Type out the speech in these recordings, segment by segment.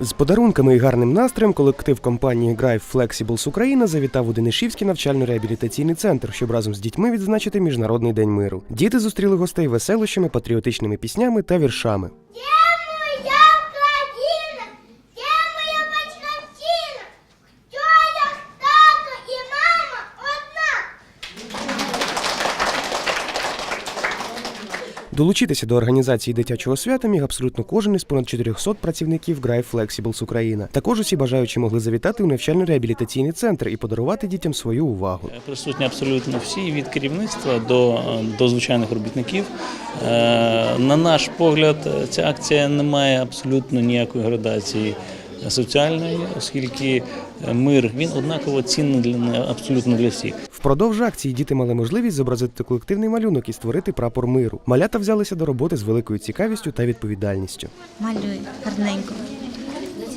З подарунками і гарним настроєм колектив компанії Грайф Flexibles Україна завітав у Денишівський навчально-реабілітаційний центр, щоб разом з дітьми відзначити Міжнародний день миру. Діти зустріли гостей веселощами, патріотичними піснями та віршами. Долучитися до організації дитячого свята міг абсолютно кожен із понад 400 працівників Грайв Flexibles Україна. Також усі бажаючі могли завітати у навчально-реабілітаційний центр і подарувати дітям свою увагу. Присутні абсолютно всі від керівництва до, до звичайних робітників. Е, На наш погляд, ця акція не має абсолютно ніякої градації соціальної, оскільки мир він однаково цінний для абсолютно для всіх. Впродовж акції діти мали можливість зобразити колективний малюнок і створити прапор миру. Малята взялися до роботи з великою цікавістю та відповідальністю. Малюй гарненько.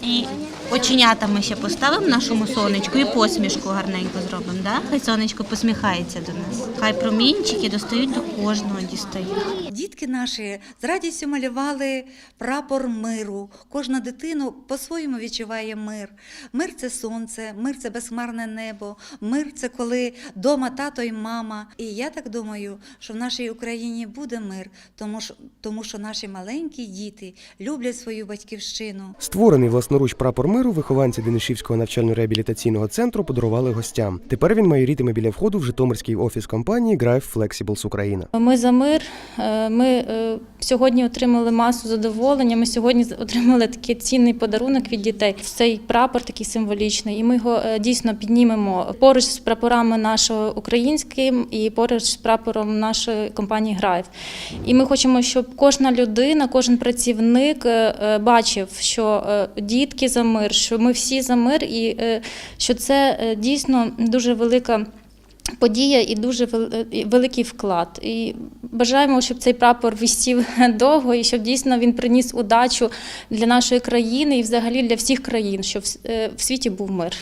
І оченята ми ще поставимо нашому сонечку і посмішку гарненько зробимо. Да? Хай сонечко посміхається до нас. Хай промінчики достають до кожного дістають. Дітки наші з радістю малювали прапор миру. Кожна дитина по-своєму відчуває мир. Мир це сонце, мир це безхмарне небо, мир це коли дома тато і мама. І я так думаю, що в нашій Україні буде мир, тому що, тому що наші маленькі діти люблять свою батьківщину. Створений власноруч прапор миру вихованці Денишівського навчально-реабілітаційного центру подарували гостям. Тепер він майорітиме біля входу в Житомирський офіс компанії Грайв Flexibles Україна. Ми за мир. Е, Ми е, сьогодні отримали масу задоволення. Ми сьогодні отримали такий цінний подарунок від дітей. Цей прапор такий символічний, і ми його е, дійсно піднімемо поруч з прапорами нашого українським і поруч з прапором нашої компанії Грайв. І ми хочемо, щоб кожна людина, кожен працівник е, е, бачив, що дітки за мир, що ми всі за мир, і що це дійсно дуже велика. Подія і дуже великий вклад. І бажаємо, щоб цей прапор висів довго і щоб дійсно він приніс удачу для нашої країни і взагалі для всіх країн, щоб е, в світі був мир.